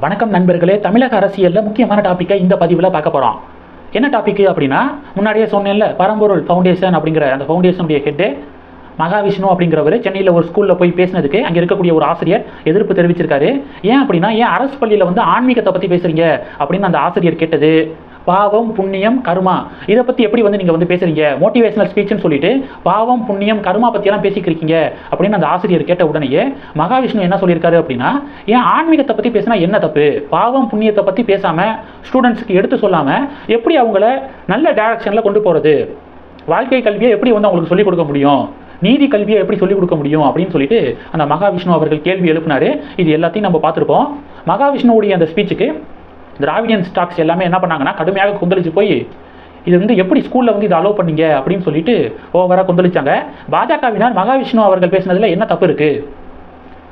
வணக்கம் நண்பர்களே தமிழக அரசியலில் முக்கியமான டாப்பிக்கை இந்த பதிவில் பார்க்க போகிறோம் என்ன டாப்பிக்கு அப்படின்னா முன்னாடியே சொன்னேன்ல பரம்பொருள் ஃபவுண்டேஷன் அப்படிங்கிற அந்த ஃபவுண்டேஷனுடைய ஹெட்டு மகாவிஷ்ணு அப்படிங்கிறவர் சென்னையில் ஒரு ஸ்கூலில் போய் பேசினதுக்கு அங்கே இருக்கக்கூடிய ஒரு ஆசிரியர் எதிர்ப்பு தெரிவிச்சிருக்காரு. ஏன் அப்படின்னா ஏன் அரசு பள்ளியில் வந்து ஆன்மீகத்தை பற்றி பேசுகிறீங்க அப்படின்னு அந்த ஆசிரியர் கேட்டது. பாவம் புண்ணியம் கர்மா. இதை பற்றி எப்படி வந்து நீங்கள் வந்து பேசுறீங்க? மோட்டிவேஷனல் ஸ்பீச்னு சொல்லிட்டு பாவம் புண்ணியம் கர்மா பற்றியெல்லாம் பேசிக்கிறீங்க அப்படின்னு அந்த ஆசிரியர் கேட்ட உடனேயே மகாவிஷ்ணு என்ன சொல்லியிருக்காரு அப்படின்னா ஏன் ஆன்மீகத்தை பற்றி பேசினா என்ன தப்பு? பாவம் புண்ணியத்தை பற்றி பேசாமல் ஸ்டூடெண்ட்ஸ்க்கு எடுத்து சொல்லாமல் எப்படி அவங்கள நல்ல டைரக்ஷனில் கொண்டு போகிறது வாழ்க்கை கல்வியை எப்படி வந்து அவங்களுக்கு சொல்லிக் கொடுக்க முடியும்? நீதி கல்வியை எப்படி சொல்லிக் கொடுக்க முடியும் அப்படின்னு சொல்லிட்டு அந்த மகாவிஷ்ணு அவர்கள் கேள்வி எழுப்பினாரு. இது எல்லாத்தையும் நம்ம பார்த்துருப்போம். மகாவிஷ்ணுவுடைய அந்த ஸ்பீச்சுக்கு திராவிடியன் ஸ்டாக்ஸ் எல்லாமே என்ன பண்ணாங்கன்னா கடுமையாக கொந்தளிச்சு போய் இது வந்து எப்படி ஸ்கூலில் வந்து இதை அலோவ் பண்ணீங்க அப்படின்னு சொல்லிட்டு ஓவராக கொந்தளிச்சாங்க. பாஜகவினர் மகாவிஷ்ணு அவர்கள் பேசினதில் என்ன தப்பு இருக்குது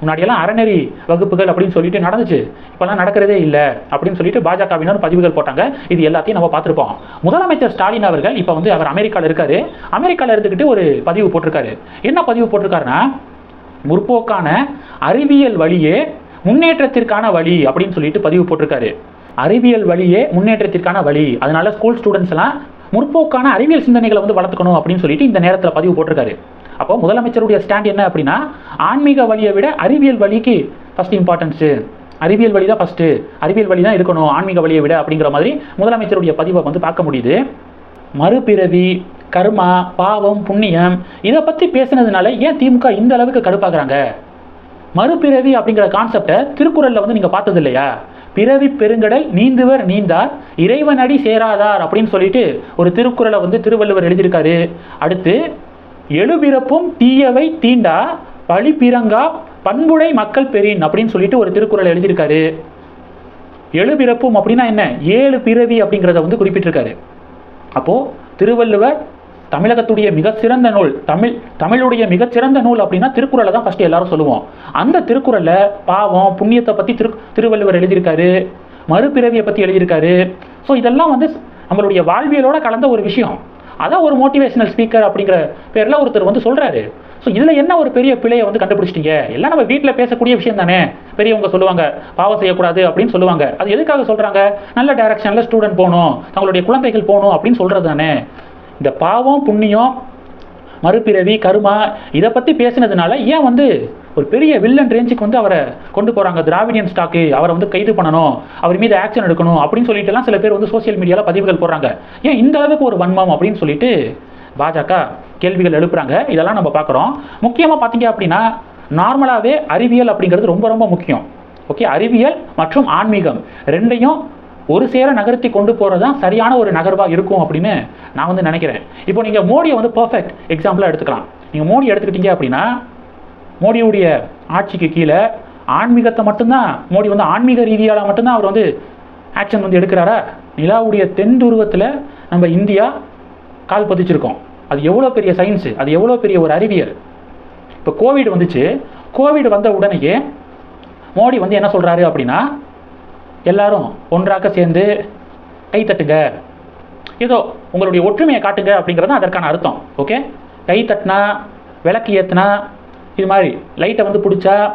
முன்னாடியெல்லாம் அறநெறி வகுப்புகள் அப்படின்னு சொல்லிட்டு நடந்துச்சு. இப்போல்லாம் நடக்கிறதே இல்லை அப்படின்னு சொல்லிட்டு பாஜகவினர் பதிவுகள் போட்டாங்க. இது எல்லாத்தையும் நம்ம பார்த்துருப்போம். முதலமைச்சர் ஸ்டாலின் அவர்கள் இப்போ வந்து அவர் அமெரிக்காவில் இருக்காரு. அமெரிக்காவில் இருந்துக்கிட்டு ஒரு பதிவு போட்டிருக்காரு. என்ன பதிவு போட்டிருக்காருன்னா முற்போக்கான அறிவியல் வழியே முன்னேற்றத்திற்கான வழி அப்படின்னு சொல்லிட்டு பதிவு போட்டிருக்காரு. அறிவியல் வழியே முன்னேற்றத்திற்கான வழி. அதனால ஸ்கூல் ஸ்டூடெண்ட்ஸ்லாம் முற்போக்கான அறிவியல் சிந்தனைகளை வந்து வளர்த்துக்கணும் அப்படின்னு சொல்லிட்டு இந்த நேரத்தில் பதிவு போட்டிருக்காரு. அப்போ முதலமைச்சருடைய ஸ்டாண்ட் என்ன அப்படின்னா ஆன்மீக வழியை விட அறிவியல் வழிக்கு ஃபஸ்ட் இம்பார்ட்டன்ஸு அறிவியல் வழி தான் ஃபஸ்ட்டு அறிவியல் வழி தான் இருக்கணும் ஆன்மீக வழியை விட அப்படிங்கிற மாதிரி முதலமைச்சருடைய பதிவை வந்து பார்க்க முடியுது. மறுபிறவி கர்மா பாவம் புண்ணியம் இதை பற்றி பேசுனதுனால ஏன் திமுக இந்த அளவுக்கு கடுப்பாக்குறாங்க? மறுபிறவி அப்படிங்கிற கான்செப்டை திருக்குறளில் வந்து நீங்கள் பார்த்தது இல்லையா பிறவி பெருங்கடல் நீந்துவர் நீந்தார் இறைவனடி சேராதார் அப்படின்னு சொல்லிட்டு ஒரு திருக்குறளை வந்து திருவள்ளுவர் எழுதியிருக்காரு. அடுத்து எழுபிறப்பும் தீயவை தீண்டா பழிப்பிறங்கா பண்புடை மக்கள் பெறின் அப்படின்னு சொல்லிட்டு ஒரு திருக்குறள் எழுதியிருக்காரு. எழுபிறப்பும் அப்படின்னா என்ன? ஏழு பிறவி அப்படிங்கிறத வந்து குறிப்பிட்டிருக்காரு. அப்போ திருவள்ளுவர் தமிழகத்துடைய மிகச்சிறந்த நூல் தமிழ் தமிழுடைய மிகச்சிறந்த நூல் அப்படின்னா திருக்குறளை தான் ஃபஸ்ட்டு எல்லாரும் சொல்லுவோம். அந்த திருக்குறளை பாவம் புண்ணியத்தை பற்றி திரு திருவள்ளுவர் எழுதியிருக்காரு மறுபிறவியை பற்றி எழுதியிருக்காரு. ஸோ இதெல்லாம் வந்து நம்மளுடைய வாழ்வியலோட கலந்த ஒரு விஷயம். அதான் ஒரு மோட்டிவேஷனல் ஸ்பீக்கர் அப்படிங்கிற பேரில் ஒருத்தர் வந்து சொல்கிறாரு ஸோ இதில் என்ன ஒரு பெரிய பிழையை வந்து கண்டுபிடிச்சிட்டீங்க? எல்லாம் நம்ம வீட்டில் பேசக்கூடிய விஷயம் தானே. பெரியவங்க சொல்லுவாங்க பாவம் செய்யக்கூடாது அப்படின்னு சொல்லுவாங்க. அது எதுக்காக சொல்கிறாங்க நல்ல டைரக்ஷனில் ஸ்டூடெண்ட் போகணும் தங்களுடைய குழந்தைகள் போகணும் அப்படின்னு சொல்கிறது தானே. இந்த பாவம் புண்ணியம் மறுபிறவி கருமா இதை பற்றி பேசினதுனால ஏன் வந்து ஒரு பெரிய வில்லன் ரேஞ்சுக்கு வந்து அவரை கொண்டு போகிறாங்க திராவிடியன் ஸ்டாக்கு அவரை வந்து கைது பண்ணணும் அவர் மீது ஆக்ஷன் எடுக்கணும் அப்படின்னு சொல்லிட்டுலாம் சில பேர் வந்து சோசியல் மீடியாவில் பதிவுகள் போடுறாங்க. ஏன் இந்த அளவுக்கு ஒரு வன்மம் அப்படின்னு சொல்லிட்டு பாஜக கேள்விகள் எழுப்புறாங்க. இதெல்லாம் நம்ம பார்க்குறோம். முக்கியமாக பார்த்தீங்க அப்படின்னா நார்மலாகவே அறிவியல் அப்படிங்கிறது ரொம்ப ரொம்ப முக்கியம். ஓகே அறிவியல் மற்றும் ஆன்மீகம் ரெண்டையும் ஒரு சேர நகர்த்தி கொண்டு போகிறது தான் சரியான ஒரு நகர்வாக இருக்கும் அப்படின்னு நான் வந்து நினைக்கிறேன். இப்போ நீங்கள் மோடியை வந்து பர்ஃபெக்ட் எக்ஸாம்பிளாக எடுத்துக்கலாம். நீங்கள் மோடி எடுத்துக்கிட்டீங்க அப்படின்னா மோடியுடைய ஆட்சிக்கு கீழே ஆன்மீகத்தை மட்டும்தான் மோடி வந்து ஆன்மீக ரீதியால் மட்டும்தான் அவர் வந்து ஆக்ஷன் வந்து எடுக்கிறாரா? நிலாவுடைய தென் துருவத்தில் நம்ம இந்தியா கால் பதிச்சிருக்கோம். அது எவ்வளோ பெரிய சயின்ஸு அது எவ்வளோ பெரிய ஒரு அறிவியல்? இப்போ கோவிட் வந்துச்சு. கோவிட் வந்த உடனேயே மோடி வந்து என்ன சொல்கிறாரு அப்படின்னா எல்லாரும் ஒன்றாக சேர்ந்து கை தட்டுங்க. ஏதோ உங்களுடைய ஒற்றுமையை காட்டுங்க அப்படிங்கிறது தான் அதற்கான அர்த்தம். ஓகே கை தட்டினா விளக்கு ஏற்றுனா இது மாதிரி லைட்டை வந்து பிடிச்சா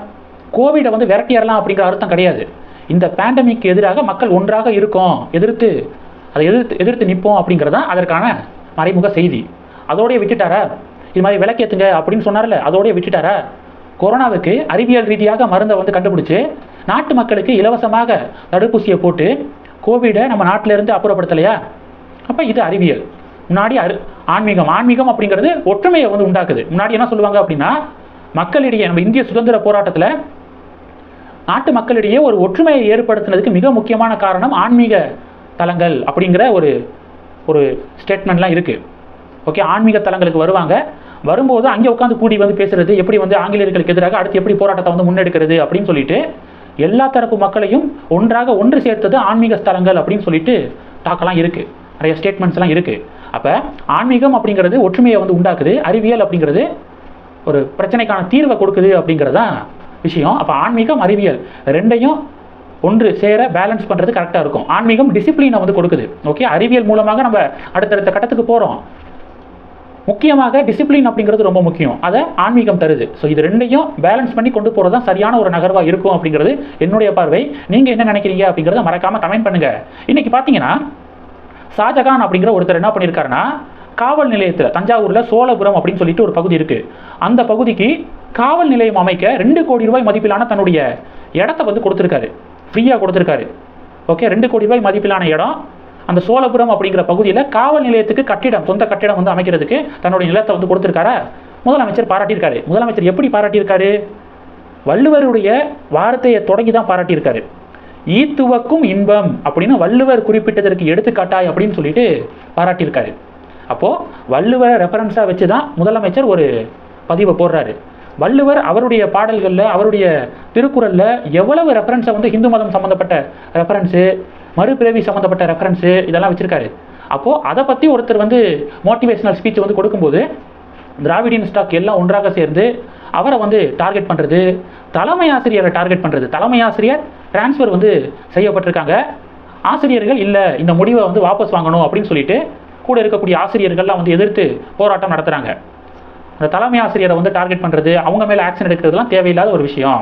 கோவிடை வந்து விரட்டிடலாம் அப்படிங்கிற அர்த்தம் கிடையாது. இந்த பேண்டமிக்கு எதிராக மக்கள் ஒன்றாக இருக்கும் எதிர்த்து அதை எதிர்த்து எதிர்த்து நிற்போம் அப்படிங்கிறது தான் அதற்கான மறைமுக செய்தி. அதோடய விட்டுட்டாரா? இது மாதிரி விளக்கேற்றுங்க அப்படின்னு சொன்னார்ல அதோடய விட்டுட்டாரா? கொரோனாவுக்கு அறிவியல் ரீதியாக மருந்தை வந்து கண்டுபிடிச்சு நாட்டு மக்களுக்கு இலவசமாக தடுப்பூசியை போட்டு கோவிடை நம்ம நாட்டிலிருந்து அப்புறப்படுத்தலையா? அப்போ இது அறிவியல். முன்னாடி அரு ஆன்மீகம் ஆன்மீகம் அப்படிங்கிறது ஒற்றுமையை வந்து உண்டாக்குது. முன்னாடி என்ன சொல்லுவாங்க அப்படின்னா மக்களிடையே நம்ம இந்திய சுதந்திர போராட்டத்தில் நாட்டு மக்களிடையே ஒரு ஒற்றுமையை ஏற்படுத்தினதுக்கு மிக முக்கியமான காரணம் ஆன்மீக தலங்கள் அப்படிங்கிற ஒரு ஒரு ஸ்டேட்மெண்ட்லாம் இருக்குது ஓகே ஆன்மீக தலங்களுக்கு வருவாங்க. வரும்போது அங்கே உட்காந்து கூடி வந்து பேசுறது எப்படி வந்து ஆங்கிலேயர்களுக்கு எதிராக அடுத்து எப்படி போராட்டத்தை வந்து முன்னெடுக்கிறது அப்படின்னு சொல்லிட்டு எல்லா தரப்பு மக்களையும் ஒன்றாக ஒன்று சேர்த்தது ஆன்மீக ஸ்தலங்கள் அப்படின்னு சொல்லிட்டு டாக்கெல்லாம் இருக்குது நிறைய ஸ்டேட்மெண்ட்ஸ்லாம் இருக்குது அப்போ ஆன்மீகம் அப்படிங்கிறது ஒற்றுமையை வந்து உண்டாக்குது அறிவியல் அப்படிங்கிறது ஒரு பிரச்சனைக்கான தீர்வை கொடுக்குது அப்படிங்கிறது தான் விஷயம். அப்போ ஆன்மீகம் அறிவியல் ரெண்டையும் ஒன்று சேர பேலன்ஸ் பண்ணுறது கரெக்டாக இருக்கும். ஆன்மீகம் டிசிப்ளினை வந்து கொடுக்குது. ஓகே அறிவியல் மூலமாக நம்ம அடுத்தடுத்த கட்டத்துக்கு போகிறோம் முக்கியமாக டிசிப்ளின் அப்படிங்கிறது ரொம்ப முக்கியம். அதை ஆன்மீகம் தருது. ஸோ இது ரெண்டையும் பேலன்ஸ் பண்ணி கொண்டு போகிறது தான் சரியான ஒரு நகர்வாக இருக்கும் அப்படிங்கிறது என்னுடைய பார்வை. நீங்கள் என்ன நினைக்கிறீங்க அப்படிங்கிறத மறக்காமல் கமெண்ட் பண்ணுங்கள் இன்றைக்கி பார்த்தீங்கன்னா ஷாஜகான் அப்படிங்கிற ஒருத்தர் என்ன பண்ணியிருக்காருன்னா காவல் நிலையத்தில் தஞ்சாவூரில் சோழபுரம் அப்படின்னு சொல்லிட்டு ஒரு பகுதி இருக்குது அந்த பகுதிக்கு காவல் நிலையம் அமைக்க ரெண்டு கோடி ரூபாய் மதிப்பிலான தன்னுடைய இடத்த வந்து கொடுத்துருக்காரு. ஃப்ரீயாக கொடுத்துருக்காரு. ஓகே ரெண்டு கோடி ரூபாய் மதிப்பிலான இடம். அந்த சோழபுரம் அப்படிங்கிற பகுதியில் காவல் நிலையத்துக்கு கட்டிடம் சொந்த கட்டிடம் வந்து அமைக்கிறதுக்கு தன்னுடைய நிலத்தை வந்து கொடுத்துருக்காரா? முதலமைச்சர் பாராட்டியிருக்காரு. முதலமைச்சர் எப்படி பாராட்டியிருக்காரு? வள்ளுவருடைய வார்த்தையை தொடங்கி தான் பாராட்டியிருக்காரு. ஈத்துவக்கும் இன்பம் அப்படின்னு வள்ளுவர் குறிப்பிட்டதற்கு எடுத்துக்காட்டாய் அப்படின்னு சொல்லிட்டு பாராட்டியிருக்காரு. அப்போது வள்ளுவரை ரெஃபரன்ஸாக வச்சு தான் முதலமைச்சர் ஒரு பதிவை போடுறாரு. வள்ளுவர் அவருடைய பாடல்களில் அவருடைய திருக்குறளில் எவ்வளவு ரெஃபரன்ஸை வந்து ஹிந்து மதம் சம்மந்தப்பட்ட ரெஃபரன்ஸு மறுபிறவி சம்மந்தப்பட்ட ரெஃபரன்ஸு இதெல்லாம் வச்சுருக்காரு. அப்போது அதை பற்றி ஒருத்தர் வந்து மோட்டிவேஷனல் ஸ்பீச் வந்து கொடுக்கும்போது திராவிடியன் ஸ்டாக் எல்லாம் ஒன்றாக சேர்ந்து அவரை வந்து டார்கெட் பண்ணுறது தலைமை ஆசிரியரை டார்கெட் பண்ணுறது தலைமை ஆசிரியர் டிரான்ஸ்ஃபர் வந்து செய்யப்பட்டிருக்காங்க. ஆசிரியர்கள் இல்லை இந்த முடிவை வந்து வாபஸ் வாங்கணும் அப்படின்னு சொல்லிட்டு கூட இருக்கக்கூடிய ஆசிரியர்கள்லாம் வந்து எதிர்த்து போராட்டம் நடத்துகிறாங்க அந்த தலைமை ஆசிரியரை வந்து டார்கெட் பண்ணுறது அவங்க மேலே ஆக்ஷன் எடுக்கிறதுலாம் தேவையில்லாத ஒரு விஷயம்.